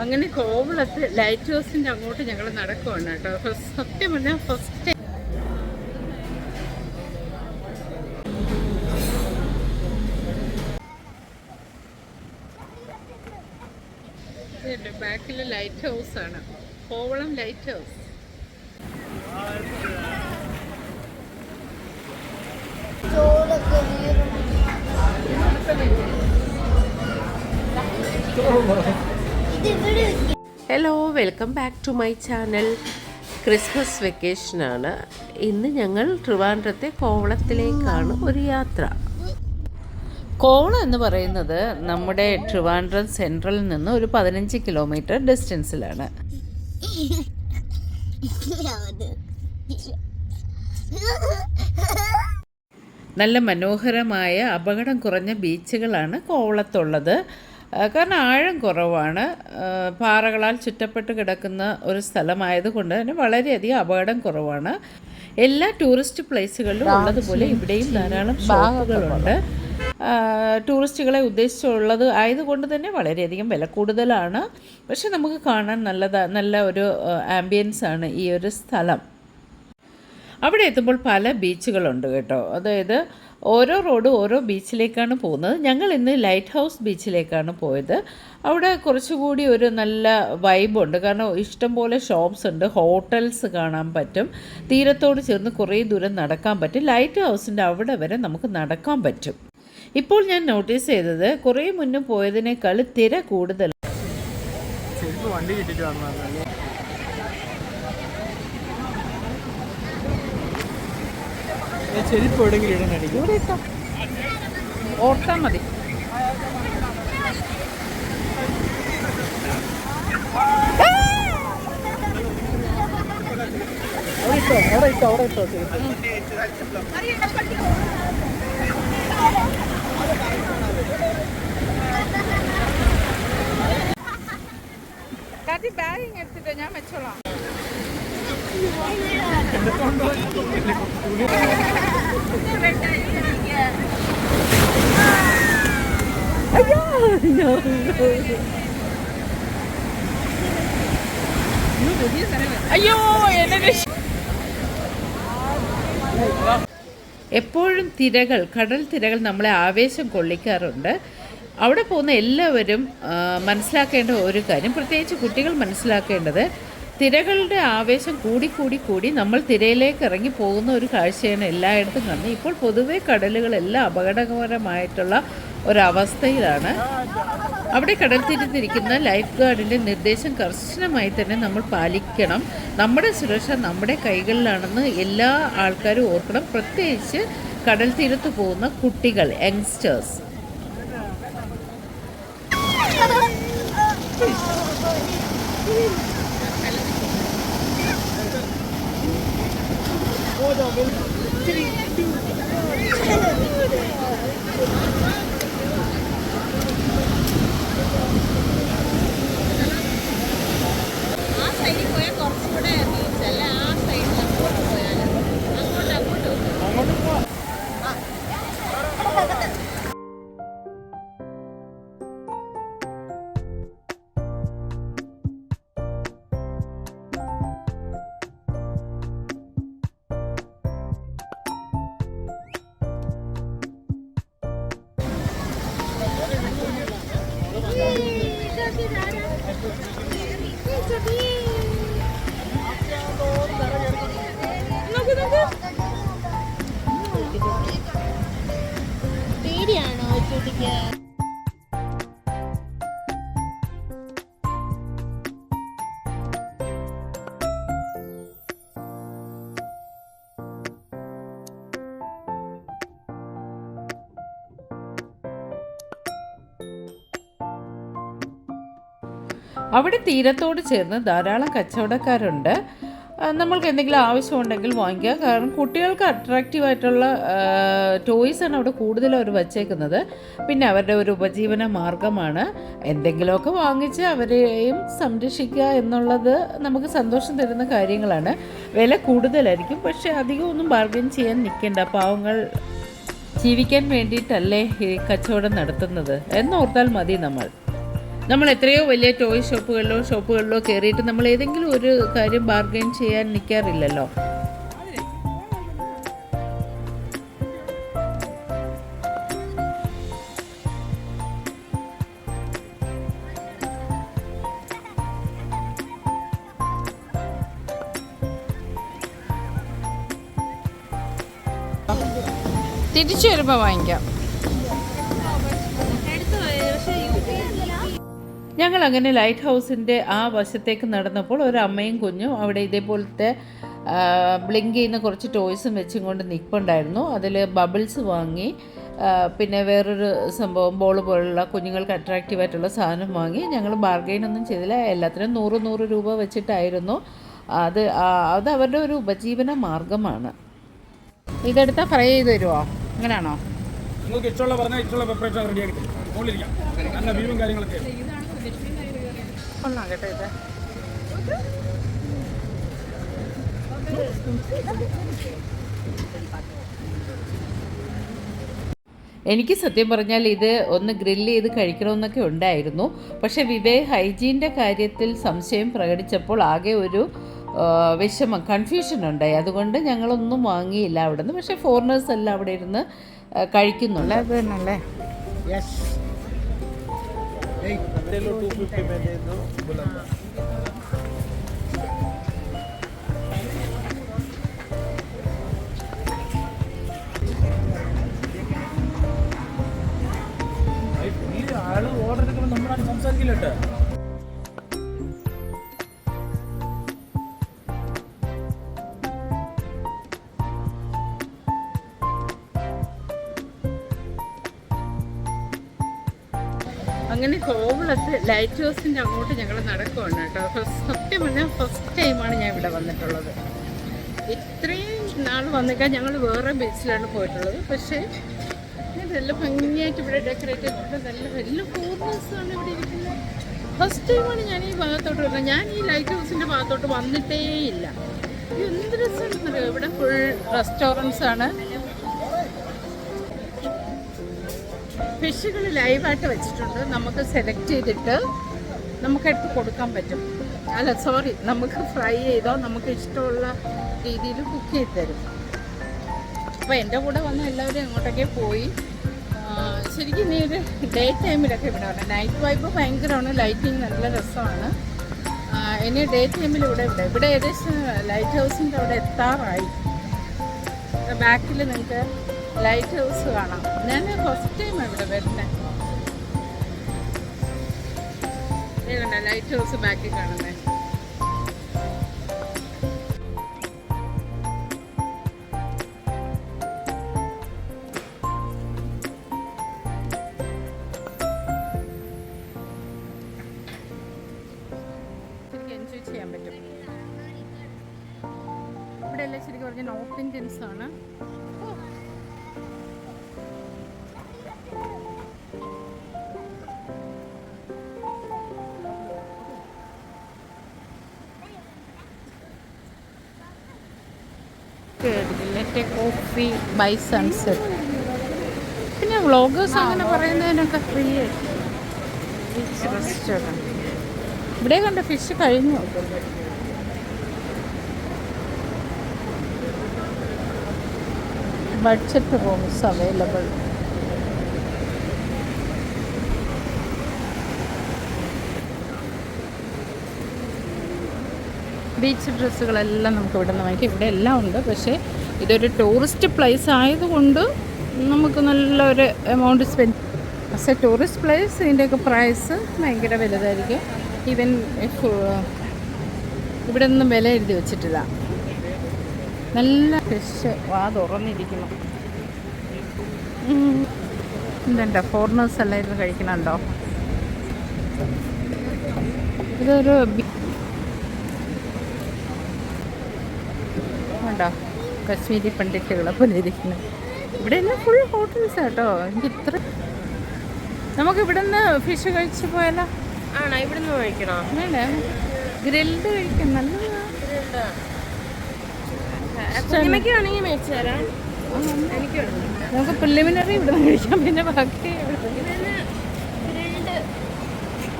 അങ്ങനെ കോവളത്ത് ലൈറ്റ് ഹൗസിന്റെ അങ്ങോട്ട് ഞങ്ങൾ നടക്കുവാണ് കേട്ടോ. സത്യം പറഞ്ഞാൽ ഫസ്റ്റ് ബാക്കിൽ ലൈറ്റ് ഹൗസ് ആണ് Kovalam light house. Welcome back to my channel Christmas വെക്കേഷനാണ് ഇന്ന് ഞങ്ങൾ ട്രിവാൻഡ്രത്തെ കോവളത്തിലേക്കാണ് ഒരു യാത്ര. കോവളം എന്ന് പറയുന്നത് നമ്മുടെ ട്രിവാൻഡ്രം സെൻട്രലിൽ നിന്ന് ഒരു പതിനഞ്ച് കിലോമീറ്റർ ഡിസ്റ്റൻസിലാണ് നല്ല മനോഹരമായ അപകടം കുറഞ്ഞ ബീച്ചുകളാണ് കോവളത്തുള്ളത്. കാരണം ആഴം കുറവാണ്. പാറകളാൽ ചുറ്റപ്പെട്ട് കിടക്കുന്ന ഒരു സ്ഥലമായതുകൊണ്ട് തന്നെ വളരെയധികം അപകടം കുറവാണ്. എല്ലാ ടൂറിസ്റ്റ് പ്ലേസുകളിലും ഉള്ളതുപോലെ ഇവിടെയും ധാരാളം ഷോപ്പുകളുണ്ട്. ടൂറിസ്റ്റുകളെ ഉദ്ദേശിച്ചുള്ളത് ആയതുകൊണ്ട് തന്നെ വളരെയധികം വില കൂടുതലാണ്. പക്ഷെ നമുക്ക് കാണാൻ നല്ലതാ നല്ല ഒരു ആംബിയൻസ് ആണ് ഈ ഒരു സ്ഥലം. അവിടെ എത്തുമ്പോൾ പല ബീച്ചുകളുണ്ട് കേട്ടോ. അതായത് ഓരോ റോഡ് ഓരോ ബീച്ചിലേക്കാണ് പോകുന്നത്. ഞങ്ങൾ ഇന്ന് ലൈറ്റ് ഹൗസ് ബീച്ചിലേക്കാണ് പോയത്. അവിടെ കുറച്ചുകൂടി ഒരു നല്ല വൈബുണ്ട്. കാരണം ഇഷ്ടംപോലെ ഷോപ്സ് ഉണ്ട്. ഹോട്ടൽസ് കാണാൻ പറ്റും. തീരത്തോട് ചേർന്ന് കുറേ ദൂരം നടക്കാൻ പറ്റും. ലൈറ്റ് ഹൗസിന്റെ അവിടെ വരെ നമുക്ക് നടക്കാൻ പറ്റും. ഇപ്പോൾ ഞാൻ നോട്ടീസ് ചെയ്തത് കുറേ മുന്നേ പോയതിനേക്കാൾ തിര കൂടുതൽ വണ്ടി ചെരുപ്പ് എവിടെയെങ്കിലും ഇടണടിക്കും ഇവിടെ ഇട്ടോ. ഓർത്താൽ മതി. അവിടെ ഇട്ടോ അവിടെ ഇട്ടോ അവിടെ ഇട്ടോ ബാഗ് ഇങ്ങ് എടുത്തിട്ടോ ഞാൻ വെച്ചോളാം. അയ്യോ എപ്പോഴും തിരകൾ കടൽ തിരകൾ നമ്മളെ ആവേശം കൊള്ളിക്കാറുണ്ട്. അവിടെ പോകുന്ന എല്ലാവരും മനസ്സിലാക്കേണ്ട ഒരു കാര്യം പ്രത്യേകിച്ച് കുട്ടികൾ മനസ്സിലാക്കേണ്ടത് തിരകളുടെ ആവേശം കൂടി കൂടി കൂടി നമ്മൾ തിരയിലേക്ക് ഇറങ്ങി പോകുന്ന ഒരു കാഴ്ചയാണ് എല്ലായിടത്തും കാണുന്നത് ഇപ്പോൾ പൊതുവേ കടലുകളെല്ലാം അപകടകരമായിട്ടുള്ള ഒരവസ്ഥയിലാണ്. അവിടെ കടൽ തിരിഞ്ഞിരിക്കുന്ന ലൈഫ് ഗാർഡിന്റെ നിർദ്ദേശം കർശനമായി തന്നെ നമ്മൾ പാലിക്കണം. നമ്മുടെ സുരക്ഷ നമ്മുടെ കൈകളിലാണെന്ന് എല്ലാ ആൾക്കാരും ഓർക്കണം. പ്രത്യേകിച്ച് കടൽ തീരത്ത് പോകുന്ന കുട്ടികൾ യങ്സ്റ്റേഴ്സ്. ആ പേടിയാണോ കുട്ടിക്ക് അവിടെ തീരത്തോട് ചേർന്ന് ധാരാളം കച്ചവടക്കാരുണ്ട്. നമ്മൾക്ക് എന്തെങ്കിലും ആവശ്യമുണ്ടെങ്കിൽ വാങ്ങിക്കുക. കാരണം കുട്ടികൾക്ക് അട്രാക്റ്റീവ് ആയിട്ടുള്ള ടോയ്സ് ആണ് അവിടെ കൂടുതലും അവർ വച്ചേക്കുന്നത്. പിന്നെ അവരുടെ ഒരു ഉപജീവന മാർഗമാണ്. എന്തെങ്കിലുമൊക്കെ വാങ്ങിച്ച് അവരെയും സംരക്ഷിക്കുക എന്നുള്ളത് നമുക്ക് സന്തോഷം തരുന്ന കാര്യങ്ങളാണ്. വില കൂടുതലായിരിക്കും. പക്ഷേ അധികം ഒന്നും ബാർഗൈൻ ചെയ്യാൻ നിൽക്കേണ്ട പാവങ്ങൾ ജീവിക്കാൻ വേണ്ടിയിട്ടല്ലേ ഈ കച്ചവടം നടത്തുന്നത്. എന്നോർത്താൽ മതി നമ്മൾ. നമ്മൾ എത്രയോ വലിയ ടോയ് ഷോപ്പുകളിലോ ഷോപ്പുകളിലോ കയറിയിട്ട് നമ്മൾ ഏതെങ്കിലും ഒരു കാര്യം ബാർഗെയിൻ ചെയ്യാൻ നിൽക്കാറില്ലല്ലോ തിരിച്ചു വരുമ്പോൾ വാങ്ങിക്കാം. ഞങ്ങൾ അങ്ങനെ ലൈറ്റ് ഹൗസിന്റെ ആ വശത്തേക്ക് നടന്നപ്പോൾ ഒരു അമ്മയും കുഞ്ഞും അവിടെ ഇതേപോലത്തെ ബ്ലിങ്ക് ചെയ്യുന്ന കുറച്ച് ടോയ്സും വെച്ചും കൊണ്ട് നിൽപ്പുണ്ടായിരുന്നു അതിൽ ബബിൾസ് വാങ്ങി പിന്നെ വേറൊരു സംഭവം ബോൾ പോലുള്ള കുഞ്ഞുങ്ങൾക്ക് അട്രാക്റ്റീവ് ആയിട്ടുള്ള സാധനം വാങ്ങി. ഞങ്ങൾ ബാർഗെയിൻ ഒന്നും ചെയ്തില്ല. എല്ലാത്തിനും നൂറ് നൂറ് രൂപ വെച്ചിട്ടായിരുന്നു. അത് അത് അവരുടെ ഒരു ഉപജീവന മാർഗമാണ്. ഇതെടുത്താൽ ഫ്രൈ ചെയ്ത് തരുമോ അങ്ങനെയാണോ നിങ്ങൾക്ക് ഇഷ്ടമുള്ള പറഞ്ഞാൽ ഇഷ്ടമുള്ള പ്രിപ്പറേഷൻ റെഡിയാക്കി നല്ല വ്യൂവും കാര്യങ്ങളൊക്കെ. കൊള്ളാം കേട്ടോ ഇത്. എനിക്ക് സത്യം പറഞ്ഞാൽ ഇത് ഒന്ന് ഗ്രില്ല് ചെയ്ത് കഴിക്കണമെന്നൊക്കെ ഉണ്ടായിരുന്നു. പക്ഷേ വിവേക് ഹൈജീന്റെ കാര്യത്തിൽ സംശയം പ്രകടിച്ചപ്പോൾ ആകെ ഒരു വിഷമം കൺഫ്യൂഷൻ ഉണ്ടായി. അതുകൊണ്ട് ഞങ്ങളൊന്നും വാങ്ങിയില്ല അവിടെ നിന്ന് പക്ഷേ ഫോറിനേഴ്സ് എല്ലാം അവിടെ ഇരുന്ന് ആ, കഴിക്കുന്നുണ്ട് അത് തന്നെയല്ലേ ആൾ ഓർഡർ എടുക്കുമ്പോൾ നമ്മളാണ് സംസാരിക്കില്ല കേട്ടോ. അങ്ങനെ കോവളത്ത് ലൈറ്റ് ഹൗസിന്റെ അങ്ങോട്ട് ഞങ്ങൾ നടക്കുവാണ് കേട്ടോ. സത്യം പറഞ്ഞാൽ ഫസ്റ്റ് ടൈമാണ് ഞാൻ ഇവിടെ വന്നിട്ടുള്ളത്. ഇത്രയും നാൾ വന്നേക്കാൻ ഞങ്ങൾ വേറെ ബീച്ചിലാണ് പോയിട്ടുള്ളത്. പക്ഷേ നല്ല ഭംഗിയായിട്ട് ഇവിടെ ഡെക്കറേറ്റ് ചെയ്തിട്ടുണ്ട്. നല്ല വലിയ ഫോറിനേഴ്സാണ് ഇവിടെ ഇരിക്കുന്നത്. ഫസ്റ്റ് ടൈമാണ് ഞാൻ ഈ ഭാഗത്തോട്ട് വരുന്നത്. ഞാൻ ഈ ലൈറ്റ് ഹൗസിന്റെ ഭാഗത്തോട്ട് വന്നിട്ടേ ഇല്ല. എന്ത് രസമാണെന്നറിയോ? ഇവിടെ ഫുൾ റെസ്റ്റോറന്റ്സ് ആണ്. ഫിഷുകൾ ലൈവായിട്ട് വെച്ചിട്ടുണ്ട്. നമുക്ക് സെലക്ട് ചെയ്തിട്ട് നമുക്ക് എടുത്ത് കൊടുക്കാൻ പറ്റും. അല്ല സോറി നമുക്ക് ഫ്രൈ ചെയ്തോ നമുക്ക് ഇഷ്ടമുള്ള രീതിയിൽ കുക്ക് ചെയ്ത് തരും. അപ്പോൾ എന്റെ കൂടെ വന്ന എല്ലാവരും അങ്ങോട്ടൊക്കെ പോയി. ശരിക്കും നീ ഒരു ഡേ ടൈമിലൊക്കെ ഇവിടെ വരണം നൈറ്റ് വൈബ് ഭയങ്കരമാണ്. ലൈറ്റിങ് നല്ല രസമാണ്. ഇനി ഡേ ടൈമിൽ ഇവിടെ ഇവിടെ ഇവിടെ ഏകദേശം ലൈറ്റ് ഹൗസിന്റെ അവിടെ എത്താറായി. ബാക്കിൽ നിങ്ങൾക്ക് ലൈറ്റ് ഹൗസ് കാണാം. ഞാൻ ഫസ്റ്റ് ടൈം ഇവിടെ വരുന്നത് ലൈറ്റ് ഹൗസ് ബാക്കിൽ കാണുന്നേ. ചെയ്യാൻ പറ്റും. ഇവിടെ എല്ലാം ശരിക്കും പറഞ്ഞാൽ നോർത്ത് ഇന്ത്യൻസ് ആണ്. കോഫി ബൈ സൺസെറ്റ് പിന്നെ വ്ളോഗേഴ്സ് അങ്ങനെ പറയുന്നതിനൊക്കെ ഫ്രീ ബീച്ച് റെസ്റ്റോറന്റ് ഇവിടെ കണ്ട ഫിഷ് കഴിഞ്ഞു. ബഡ്ജറ്റ് റൂംസ് അവൈലബിൾ ബീച്ച് ഡ്രസ്സുകളെല്ലാം നമുക്ക് ഇവിടെ നിന്ന് വാങ്ങിക്കാം. ഇവിടെ എല്ലാം ഉണ്ട്. പക്ഷേ ഇതൊരു ടൂറിസ്റ്റ് പ്ലേസ് ആയതുകൊണ്ട് നമുക്ക് നല്ലൊരു amount spend a tourist place ഇതിന്റെയൊക്കെ പ്രൈസ് ഭയങ്കര വലുതായിരിക്കും. ഈവൻ ഇവിടെ നിന്നും വില എഴുതി വെച്ചിട്ടില്ല. നല്ല ഫിഷ് വാ തുറന്നിരിക്കുന്നു. ഉം. എന്തുണ്ടോ ഫോറിനേഴ്സ് എല്ലാം ഇരുന്ന് കഴിക്കണുണ്ടോ ഇതൊരു ഉണ്ടോ കശ്മീരി പണ്ഡിറ്റുകളെ പോലെ ഇരിക്കുന്നു. ഇവിടെ എല്ലാം ഫുൾ ഹോട്ടൽസ് കേട്ടോ എനിക്ക് ഇത്ര നമുക്ക് ഇവിടുന്ന് നിന്ന് ഫിഷ് കഴിച്ച് പോയാലോ? ആണോ? ഇവിടുന്ന് കഴിക്കണോ? വേണ്ടേ ഗ്രിൽഡ് കഴിക്കാം. നല്ലതാ. കുഞ്ഞമ്മയ്ക്ക് വേണമെങ്കിൽ മേടിച്ചു തരാം. എനിക്ക് നമുക്ക് പ്രിലിമിനറി ഇവിടെ നിന്ന് കഴിക്കാം. പിന്നെ ബാക്കി ഗ്രിൽഡ്.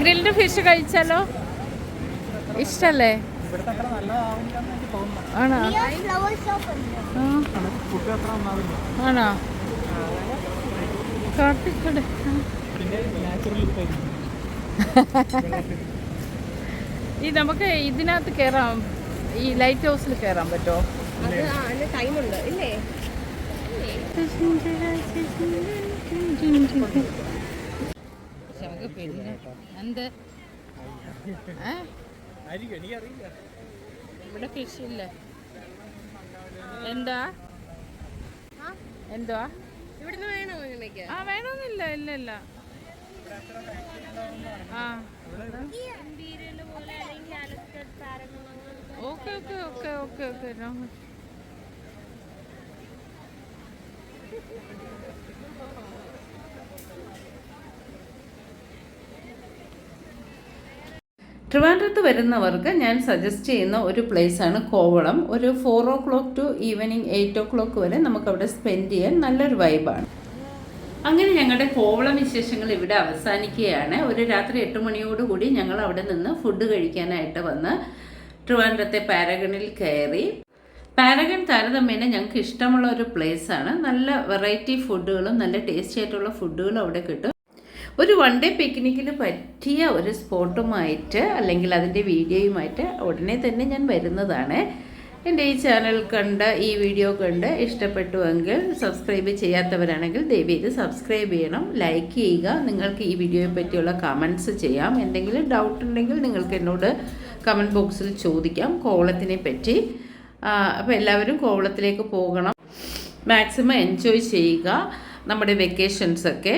Grilled fish കഴിച്ചാലോ? ഇഷ്ടല്ലേ? ആണോ? ആണോ? കാട്ടിക്കൂടെ. ഈ നമുക്ക് ഇതിനകത്ത് കേറാം. ഈ ലൈറ്റ് ഹൗസിൽ കേറാൻ പറ്റോ? ടൈമുണ്ട് ഇല്ലേ? നമുക്ക് എന്ത് ഇവിടെ കൃഷിയില്ലേ? എന്താ? എന്തുവാ? ഇവിടുന്ന് വേണോ ആ വേണമെന്നില്ല ഇല്ല ഇല്ല ആ. Okay okay okay okay okay ട്രിവാൻഡ്രത്ത് വരുന്നവർക്ക് ഞാൻ സജസ്റ്റ് ചെയ്യുന്ന ഒരു പ്ലേസാണ് കോവളം. ഒരു four o'clock to evening eight o'clock വരെ നമുക്കവിടെ സ്പെൻഡ് ചെയ്യാൻ നല്ലൊരു വൈബാണ് അങ്ങനെ ഞങ്ങളുടെ കോവളം വിശേഷങ്ങൾ ഇവിടെ അവസാനിക്കുകയാണ്. ഒരു രാത്രി എട്ട് മണിയോടുകൂടി ഞങ്ങൾ അവിടെ നിന്ന് ഫുഡ് കഴിക്കാനായിട്ട് വന്ന് ട്രിവാൻഡ്രത്തെ പാരഗണിൽ കയറി. പാരഗൺ താരതമ്യേന ഞങ്ങൾക്ക് ഇഷ്ടമുള്ള ഒരു പ്ലേസാണ് നല്ല വെറൈറ്റി ഫുഡുകളും നല്ല ടേസ്റ്റി ആയിട്ടുള്ള ഫുഡുകളും അവിടെ കിട്ടും. ഒരു വൺ ഡേ പിക്നിക്കിന് പറ്റിയ ഒരു സ്പോട്ടുമായിട്ട് അല്ലെങ്കിൽ അതിന്റെ വീഡിയോയുമായിട്ട് ഉടനെ തന്നെ ഞാൻ വരുന്നതാണ്. എന്റെ ഈ ചാനൽ കണ്ട് ഈ വീഡിയോ കണ്ട് ഇഷ്ടപ്പെട്ടുവെങ്കിൽ സബ്സ്ക്രൈബ് ചെയ്യാത്തവരാണെങ്കിൽ ദയവ് ചെയ്ത് സബ്സ്ക്രൈബ് ചെയ്യണം. ലൈക്ക് ചെയ്യുക. നിങ്ങൾക്ക് ഈ വീഡിയോയെ പറ്റിയുള്ള കമൻസ് ചെയ്യാം. എന്തെങ്കിലും ഡൗട്ട് ഉണ്ടെങ്കിൽ നിങ്ങൾക്ക് എന്നോട് കമന്റ് ബോക്സിൽ ചോദിക്കാം. കോവളത്തിനെ പറ്റി. അപ്പോൾ എല്ലാവരും കോവളത്തിലേക്ക് പോകണം. മാക്സിമം എൻജോയ് ചെയ്യുക. നമ്മുടെ വെക്കേഷൻസൊക്കെ